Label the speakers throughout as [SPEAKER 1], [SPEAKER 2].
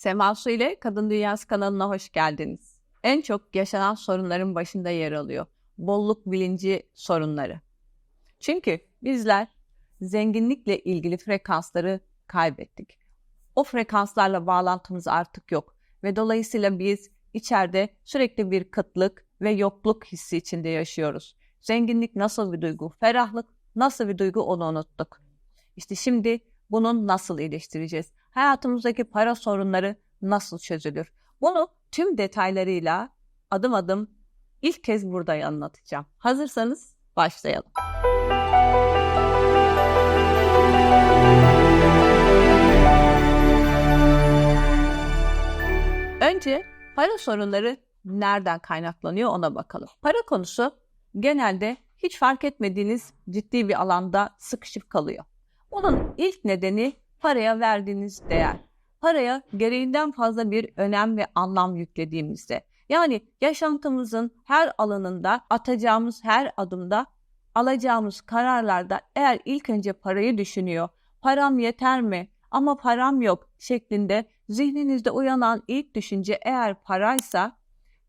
[SPEAKER 1] Sema Su ile Kadın Dünyası kanalına hoş geldiniz. En çok yaşanan sorunların başında yer alıyor. Bolluk bilinci sorunları. Çünkü bizler zenginlikle ilgili frekansları kaybettik. O frekanslarla bağlantımız artık yok ve dolayısıyla biz içeride sürekli bir kıtlık ve yokluk hissi içinde yaşıyoruz. Zenginlik nasıl bir duygu, ferahlık nasıl bir duygu onu unuttuk. İşte şimdi bunun nasıl iyileştireceğiz? Hayatımızdaki para sorunları nasıl çözülür? Bunu tüm detaylarıyla adım adım ilk kez burada anlatacağım. Hazırsanız başlayalım. Önce para sorunları nereden kaynaklanıyor ona bakalım. Para konusu genelde hiç fark etmediğiniz ciddi bir alanda sıkışıp kalıyor. Bunun ilk nedeni paraya verdiğiniz değer. Paraya gereğinden fazla bir önem ve anlam yüklediğimizde. Yani yaşantımızın her alanında atacağımız her adımda alacağımız kararlarda eğer ilk önce parayı düşünüyor, param yeter mi ama param yok şeklinde zihninizde uyanan ilk düşünce eğer paraysa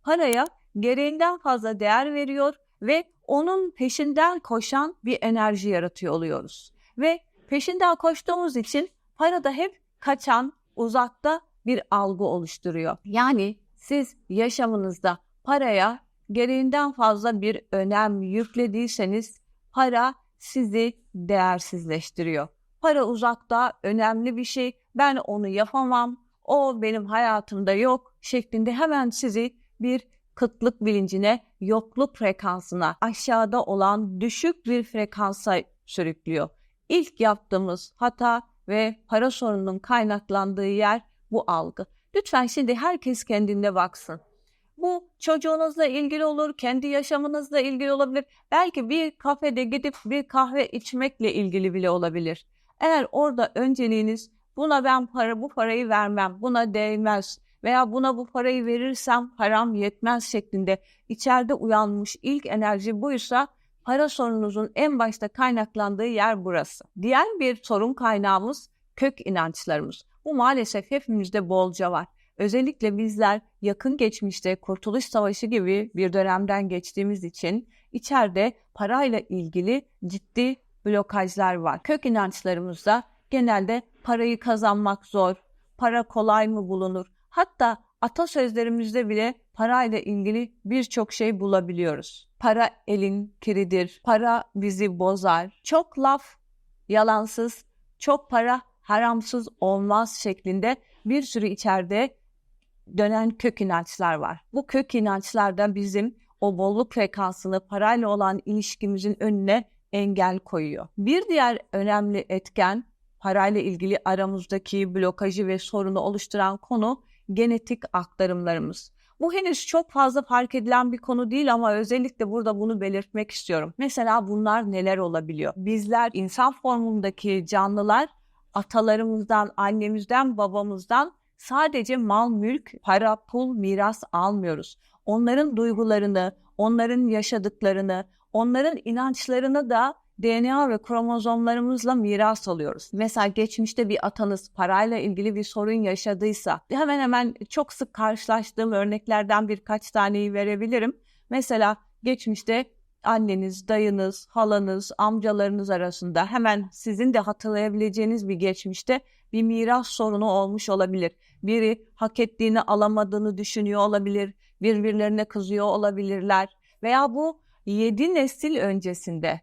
[SPEAKER 1] paraya gereğinden fazla değer veriyor ve onun peşinden koşan bir enerji yaratıyor oluyoruz. Ve peşinden koştuğumuz için para da hep kaçan, uzakta bir algı oluşturuyor. Yani siz yaşamınızda paraya gereğinden fazla bir önem yüklediyseniz para sizi değersizleştiriyor. Para uzakta önemli bir şey. Ben onu yapamam. O benim hayatımda yok şeklinde hemen sizi bir kıtlık bilincine, yokluk frekansına, aşağıda olan düşük bir frekansa sürüklüyor. İlk yaptığımız hata ve para sorununun kaynaklandığı yer bu algı. Lütfen şimdi herkes kendinde baksın. Bu çocuğunuzla ilgili olur, kendi yaşamınızla ilgili olabilir. Belki bir kafede gidip bir kahve içmekle ilgili bile olabilir. Eğer orada önceliğiniz buna ben para bu parayı vermem, buna değmez veya buna bu parayı verirsem param yetmez şeklinde içeride uyanmış ilk enerji buysa para sorununuzun en başta kaynaklandığı yer burası. Diğer bir sorun kaynağımız kök inançlarımız. Bu maalesef hepimizde bolca var. Özellikle bizler yakın geçmişte Kurtuluş Savaşı gibi bir dönemden geçtiğimiz için içeride parayla ilgili ciddi blokajlar var. Kök inançlarımızda genelde parayı kazanmak zor, para kolay mı bulunur? Hatta atasözlerimizde bile parayla ilgili birçok şey bulabiliyoruz. Para elin kiridir, para bizi bozar. Çok laf yalansız, çok para haramsız olmaz şeklinde bir sürü içeride dönen kök inançlar var. Bu kök inançlar da bizim o bolluk frekansını parayla olan ilişkimizin önüne engel koyuyor. Bir diğer önemli etken parayla ilgili aramızdaki blokajı ve sorunu oluşturan konu genetik aktarımlarımız. Bu henüz çok fazla fark edilen bir konu değil ama özellikle burada bunu belirtmek istiyorum. Mesela bunlar neler olabiliyor? Bizler insan formundaki canlılar atalarımızdan, annemizden, babamızdan sadece mal, mülk, para, pul, miras almıyoruz. Onların duygularını, onların yaşadıklarını, onların inançlarını da DNA ve kromozomlarımızla miras alıyoruz. Mesela geçmişte bir atanız parayla ilgili bir sorun yaşadıysa hemen hemen çok sık karşılaştığım örneklerden birkaç taneyi verebilirim. Mesela geçmişte anneniz, dayınız, halanız, amcalarınız arasında hemen sizin de hatırlayabileceğiniz bir geçmişte bir miras sorunu olmuş olabilir. Biri hak ettiğini alamadığını düşünüyor olabilir, birbirlerine kızıyor olabilirler veya bu yedi nesil öncesinde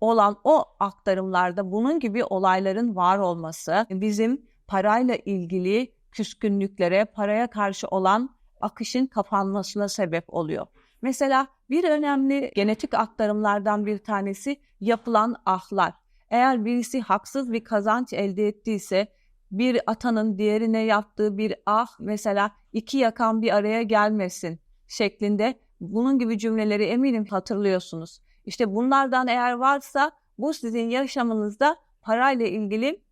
[SPEAKER 1] olan o aktarımlarda bunun gibi olayların var olması bizim parayla ilgili küskünlüklere, paraya karşı olan akışın kapanmasına sebep oluyor. Mesela bir önemli genetik aktarımlardan bir tanesi yapılan ahlar. Eğer birisi haksız bir kazanç elde ettiyse bir atanın diğerine yaptığı bir ah mesela iki yakan bir araya gelmesin şeklinde bunun gibi cümleleri eminim hatırlıyorsunuz. İşte bunlardan eğer varsa bu sizin yaşamınızda parayla ilgili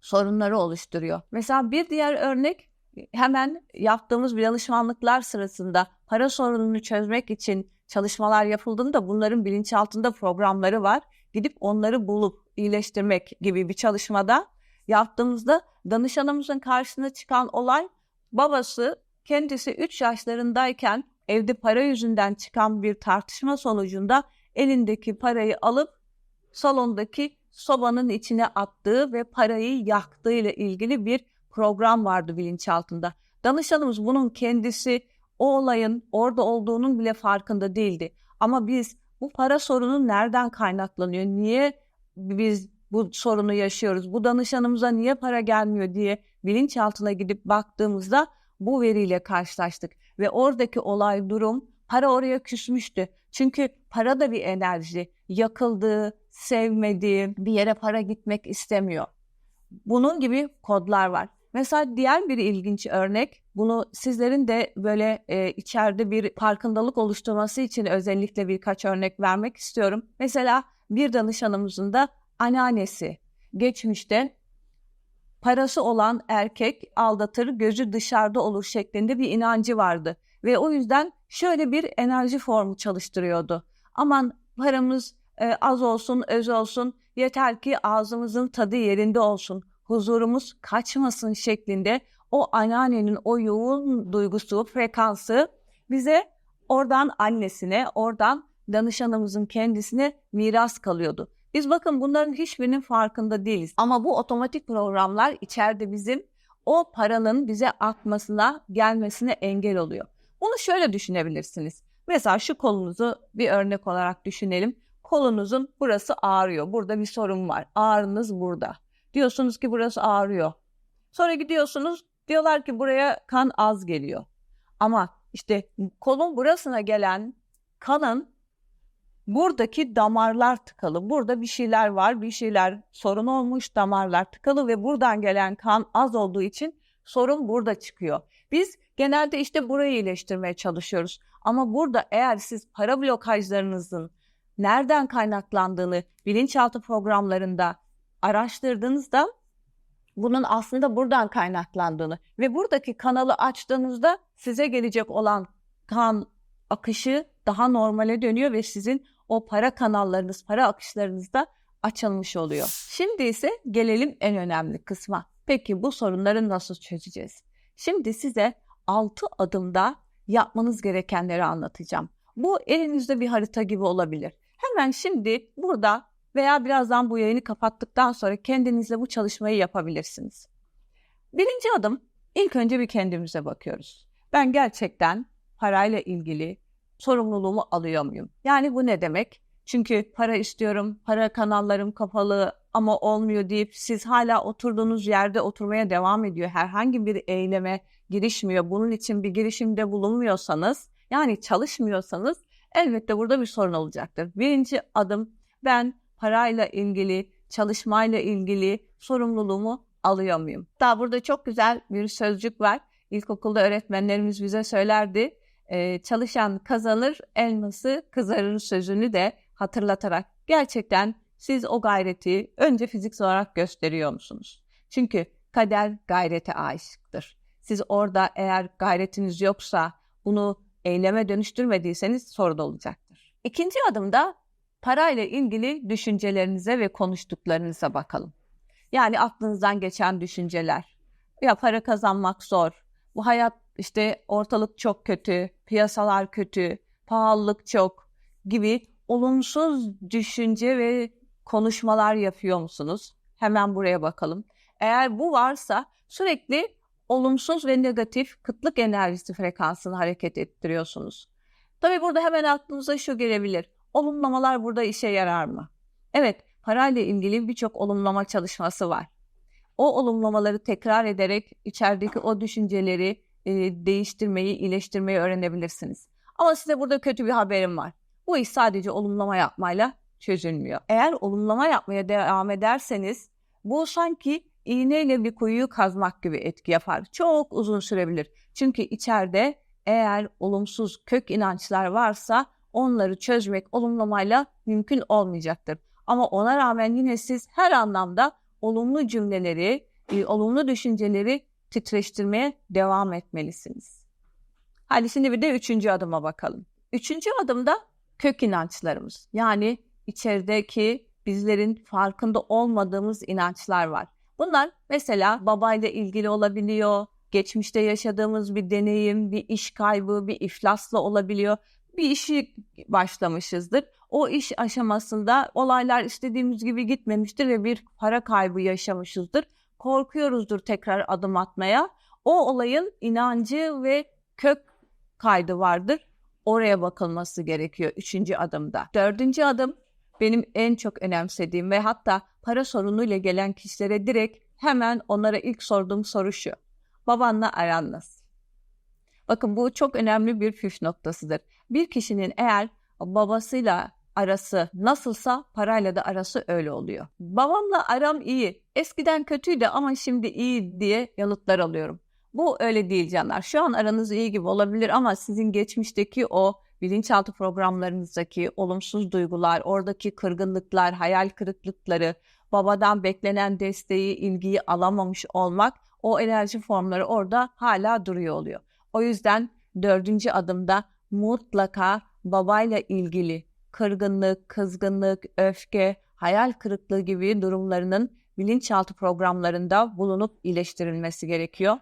[SPEAKER 1] sorunları oluşturuyor. Mesela bir diğer örnek hemen yaptığımız bir danışmanlıklar sırasında para sorununu çözmek için çalışmalar yapıldığında bunların bilinçaltında programları var. Gidip onları bulup iyileştirmek gibi bir çalışmada yaptığımızda danışanımızın karşısına çıkan olay babası kendisi 3 yaşlarındayken evde para yüzünden çıkan bir tartışma sonucunda elindeki parayı alıp salondaki sobanın içine attığı ve parayı yaktığı ile ilgili bir program vardı bilinçaltında. Danışanımız bunun kendisi o olayın orada olduğunun bile farkında değildi. Ama biz bu para sorunu nereden kaynaklanıyor? Niye biz bu sorunu yaşıyoruz? Bu danışanımıza niye para gelmiyor diye bilinçaltına gidip baktığımızda bu veriyle karşılaştık ve oradaki olay durum para oraya küsmüştü. Çünkü para da bir enerji. Yakıldığı, sevmediği bir yere para gitmek istemiyor. Bunun gibi kodlar var. Mesela diğer bir ilginç örnek, bunu sizlerin de böyle e, içeride bir farkındalık oluşturması için özellikle birkaç örnek vermek istiyorum. Mesela bir danışanımızın da anneannesi geçmişte parası olan erkek aldatır, gözü dışarıda olur şeklinde bir inancı vardı. Ve o yüzden şöyle bir enerji formu çalıştırıyordu. Aman paramız e, az olsun, öz olsun, yeter ki ağzımızın tadı yerinde olsun, huzurumuz kaçmasın şeklinde o anneannenin o yoğun duygusu, frekansı bize oradan annesine, oradan danışanımızın kendisine miras kalıyordu. Biz bakın bunların hiçbirinin farkında değiliz. Ama bu otomatik programlar içeride bizim o paranın bize akmasına, gelmesine engel oluyor. Bunu şöyle düşünebilirsiniz. Mesela şu kolunuzu bir örnek olarak düşünelim. Kolunuzun burası ağrıyor. Burada bir sorun var. Ağrınız burada. Diyorsunuz ki burası ağrıyor. Sonra gidiyorsunuz diyorlar ki buraya kan az geliyor. Ama işte kolun burasına gelen kanın buradaki damarlar tıkalı. Burada bir şeyler var, bir şeyler sorun olmuş, damarlar tıkalı ve buradan gelen kan az olduğu için sorun burada çıkıyor. Biz genelde işte burayı iyileştirmeye çalışıyoruz. Ama burada eğer siz para blokajlarınızın nereden kaynaklandığını bilinçaltı programlarında araştırdığınızda bunun aslında buradan kaynaklandığını ve buradaki kanalı açtığınızda size gelecek olan kan akışı daha normale dönüyor ve sizin o para kanallarınız, para akışlarınız da açılmış oluyor. Şimdi ise gelelim en önemli kısma. Peki bu sorunları nasıl çözeceğiz? Şimdi size 6 adımda yapmanız gerekenleri anlatacağım. Bu elinizde bir harita gibi olabilir. Hemen şimdi burada veya birazdan bu yayını kapattıktan sonra kendinizle bu çalışmayı yapabilirsiniz. Birinci adım ilk önce bir kendimize bakıyoruz. Ben gerçekten parayla ilgili sorumluluğumu alıyor muyum? Yani bu ne demek? Çünkü para istiyorum, para kanallarım kapalı ama olmuyor deyip siz hala oturduğunuz yerde oturmaya devam ediyor. Herhangi bir eyleme girişmiyor. Bunun için bir girişimde bulunmuyorsanız, yani çalışmıyorsanız elbette burada bir sorun olacaktır. Birinci adım ben parayla ilgili, çalışmayla ilgili sorumluluğumu alıyor muyum? Daha burada çok güzel bir sözcük var. İlkokulda öğretmenlerimiz bize söylerdi. Ee, çalışan kazanır, elması kızarır sözünü de hatırlatarak gerçekten siz o gayreti önce fiziksel olarak gösteriyor musunuz? Çünkü kader gayrete aşıktır. Siz orada eğer gayretiniz yoksa bunu eyleme dönüştürmediyseniz sorun olacaktır. İkinci adımda parayla ilgili düşüncelerinize ve konuştuklarınıza bakalım. Yani aklınızdan geçen düşünceler. Ya para kazanmak zor. Bu hayat işte ortalık çok kötü, piyasalar kötü, pahalılık çok gibi olumsuz düşünce ve konuşmalar yapıyor musunuz? Hemen buraya bakalım. Eğer bu varsa sürekli olumsuz ve negatif kıtlık enerjisi frekansını hareket ettiriyorsunuz. Tabi burada hemen aklınıza şu gelebilir. Olumlamalar burada işe yarar mı? Evet, parayla ilgili birçok olumlama çalışması var. O olumlamaları tekrar ederek içerideki o düşünceleri e, değiştirmeyi, iyileştirmeyi öğrenebilirsiniz. Ama size burada kötü bir haberim var. Bu iş sadece olumlama yapmayla çözülmüyor. Eğer olumlama yapmaya devam ederseniz bu sanki iğneyle bir kuyuyu kazmak gibi etki yapar. Çok uzun sürebilir. Çünkü içeride eğer olumsuz kök inançlar varsa onları çözmek olumlamayla mümkün olmayacaktır. Ama ona rağmen yine siz her anlamda olumlu cümleleri, e, olumlu düşünceleri titreştirmeye devam etmelisiniz. Hadi şimdi bir de üçüncü adıma bakalım. Üçüncü adımda kök inançlarımız. Yani içerideki bizlerin farkında olmadığımız inançlar var. Bunlar mesela babayla ilgili olabiliyor, geçmişte yaşadığımız bir deneyim, bir iş kaybı, bir iflasla olabiliyor. Bir işi başlamışızdır. O iş aşamasında olaylar istediğimiz gibi gitmemiştir ve bir para kaybı yaşamışızdır. Korkuyoruzdur tekrar adım atmaya. O olayın inancı ve kök kaydı vardır. Oraya bakılması gerekiyor üçüncü adımda. Dördüncü adım benim en çok önemsediğim ve hatta para sorunuyla gelen kişilere direkt hemen onlara ilk sorduğum soru şu. Babanla aran nasıl? Bakın bu çok önemli bir püf noktasıdır. Bir kişinin eğer babasıyla arası nasılsa parayla da arası öyle oluyor. Babamla aram iyi. Eskiden kötüydü ama şimdi iyi diye yanıtlar alıyorum. Bu öyle değil canlar. Şu an aranız iyi gibi olabilir ama sizin geçmişteki o bilinçaltı programlarınızdaki olumsuz duygular, oradaki kırgınlıklar, hayal kırıklıkları, babadan beklenen desteği, ilgiyi alamamış olmak o enerji formları orada hala duruyor oluyor. O yüzden dördüncü adımda mutlaka babayla ilgili kırgınlık, kızgınlık, öfke, hayal kırıklığı gibi durumlarının bilinçaltı programlarında bulunup iyileştirilmesi gerekiyor.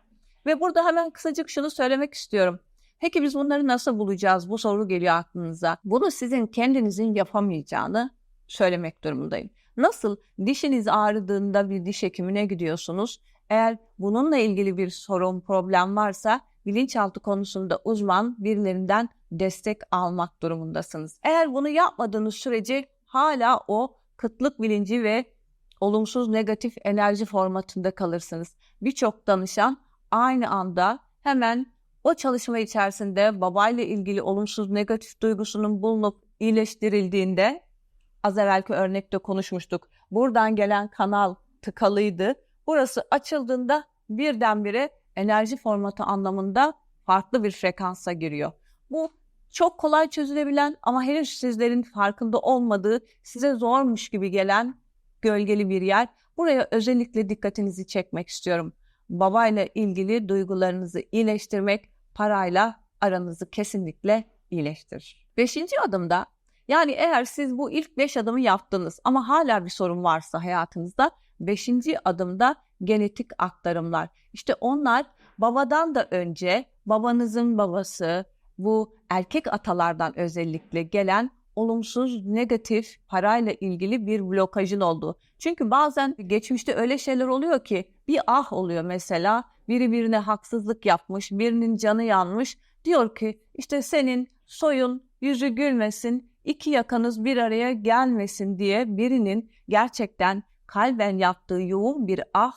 [SPEAKER 1] Ve burada hemen kısacık şunu söylemek istiyorum. Peki biz bunları nasıl bulacağız? Bu soru geliyor aklınıza. Bunu sizin kendinizin yapamayacağını söylemek durumundayım. Nasıl dişiniz ağrıdığında bir diş hekimine gidiyorsunuz. Eğer bununla ilgili bir sorun, problem varsa bilinçaltı konusunda uzman birilerinden destek almak durumundasınız. Eğer bunu yapmadığınız sürece hala o kıtlık bilinci ve olumsuz negatif enerji formatında kalırsınız. Birçok danışan aynı anda hemen o çalışma içerisinde babayla ilgili olumsuz negatif duygusunun bulunup iyileştirildiğinde az evvelki örnekte konuşmuştuk. Buradan gelen kanal tıkalıydı. Burası açıldığında birdenbire enerji formatı anlamında farklı bir frekansa giriyor. Bu çok kolay çözülebilen ama henüz sizlerin farkında olmadığı, size zormuş gibi gelen gölgeli bir yer. Buraya özellikle dikkatinizi çekmek istiyorum. Babayla ilgili duygularınızı iyileştirmek parayla aranızı kesinlikle iyileştirir. Beşinci adımda yani eğer siz bu ilk beş adımı yaptınız ama hala bir sorun varsa hayatınızda beşinci adımda genetik aktarımlar. İşte onlar babadan da önce babanızın babası bu erkek atalardan özellikle gelen olumsuz, negatif parayla ilgili bir blokajın olduğu. Çünkü bazen geçmişte öyle şeyler oluyor ki bir ah oluyor mesela biri birine haksızlık yapmış, birinin canı yanmış. Diyor ki işte senin soyun yüzü gülmesin, iki yakanız bir araya gelmesin diye birinin gerçekten kalben yaptığı yoğun bir ah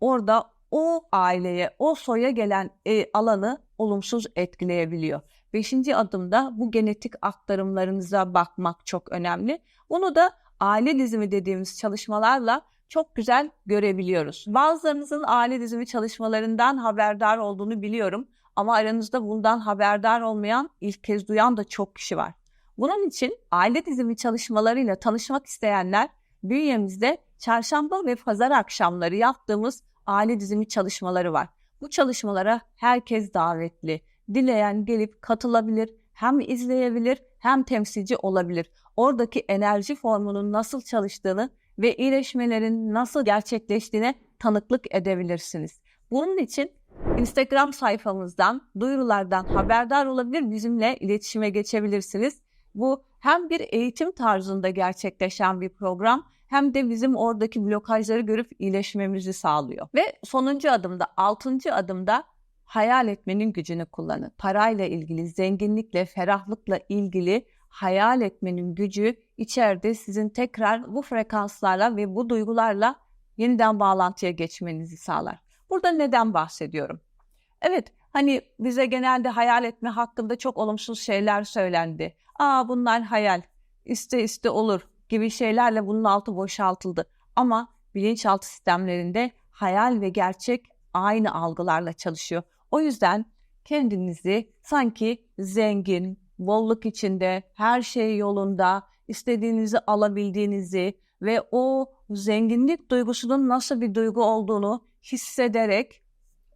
[SPEAKER 1] orada o aileye, o soya gelen e, alanı olumsuz etkileyebiliyor. Beşinci adımda bu genetik aktarımlarınıza bakmak çok önemli. Bunu da aile dizimi dediğimiz çalışmalarla çok güzel görebiliyoruz. Bazılarınızın aile dizimi çalışmalarından haberdar olduğunu biliyorum ama aranızda bundan haberdar olmayan, ilk kez duyan da çok kişi var. Bunun için aile dizimi çalışmalarıyla tanışmak isteyenler bünyemizde çarşamba ve pazar akşamları yaptığımız aile dizimi çalışmaları var. Bu çalışmalara herkes davetli. Dileyen gelip katılabilir, hem izleyebilir hem temsilci olabilir. Oradaki enerji formunun nasıl çalıştığını ve iyileşmelerin nasıl gerçekleştiğine tanıklık edebilirsiniz. Bunun için Instagram sayfamızdan, duyurulardan haberdar olabilir, bizimle iletişime geçebilirsiniz. Bu hem bir eğitim tarzında gerçekleşen bir program hem de bizim oradaki blokajları görüp iyileşmemizi sağlıyor. Ve sonuncu adımda, altıncı adımda hayal etmenin gücünü kullanın. Parayla ilgili, zenginlikle, ferahlıkla ilgili hayal etmenin gücü içeride sizin tekrar bu frekanslarla ve bu duygularla yeniden bağlantıya geçmenizi sağlar. Burada neden bahsediyorum? Evet, hani bize genelde hayal etme hakkında çok olumsuz şeyler söylendi. Aa bunlar hayal, iste iste olur gibi şeylerle bunun altı boşaltıldı. Ama bilinçaltı sistemlerinde hayal ve gerçek aynı algılarla çalışıyor. O yüzden kendinizi sanki zengin, bolluk içinde, her şey yolunda, istediğinizi alabildiğinizi ve o zenginlik duygusunun nasıl bir duygu olduğunu hissederek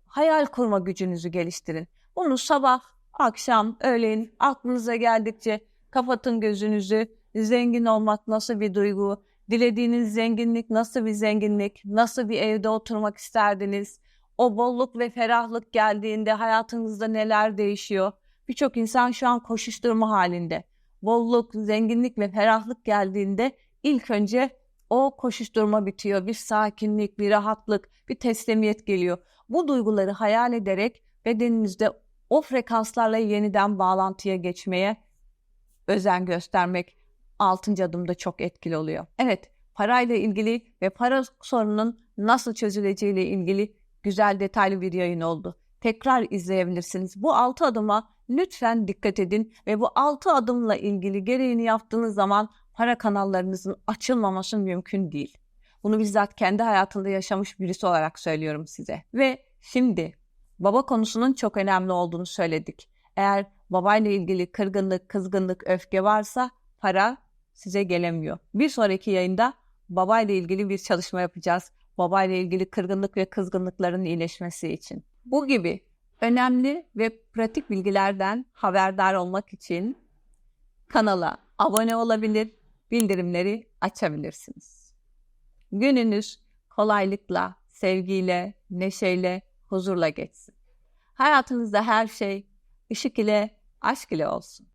[SPEAKER 1] hayal kurma gücünüzü geliştirin. Bunu sabah, akşam, öğleyin aklınıza geldikçe kapatın gözünüzü. Zengin olmak nasıl bir duygu? Dilediğiniz zenginlik nasıl bir zenginlik? Nasıl bir evde oturmak isterdiniz? O bolluk ve ferahlık geldiğinde hayatınızda neler değişiyor? Birçok insan şu an koşuşturma halinde. Bolluk, zenginlik ve ferahlık geldiğinde ilk önce o koşuşturma bitiyor. Bir sakinlik, bir rahatlık, bir teslimiyet geliyor. Bu duyguları hayal ederek bedeninizde o frekanslarla yeniden bağlantıya geçmeye özen göstermek altıncı adımda çok etkili oluyor. Evet, parayla ilgili ve para sorununun nasıl çözüleceğiyle ilgili güzel detaylı bir yayın oldu. Tekrar izleyebilirsiniz. Bu altı adıma lütfen dikkat edin ve bu altı adımla ilgili gereğini yaptığınız zaman para kanallarınızın açılmaması mümkün değil. Bunu bizzat kendi hayatında yaşamış birisi olarak söylüyorum size. Ve şimdi baba konusunun çok önemli olduğunu söyledik. Eğer babayla ilgili kırgınlık, kızgınlık, öfke varsa para size gelemiyor. Bir sonraki yayında babayla ilgili bir çalışma yapacağız. Babayla ilgili kırgınlık ve kızgınlıkların iyileşmesi için. Bu gibi önemli ve pratik bilgilerden haberdar olmak için kanala abone olabilir, bildirimleri açabilirsiniz. Gününüz kolaylıkla, sevgiyle, neşeyle, huzurla geçsin. Hayatınızda her şey ışık ile, aşk ile olsun.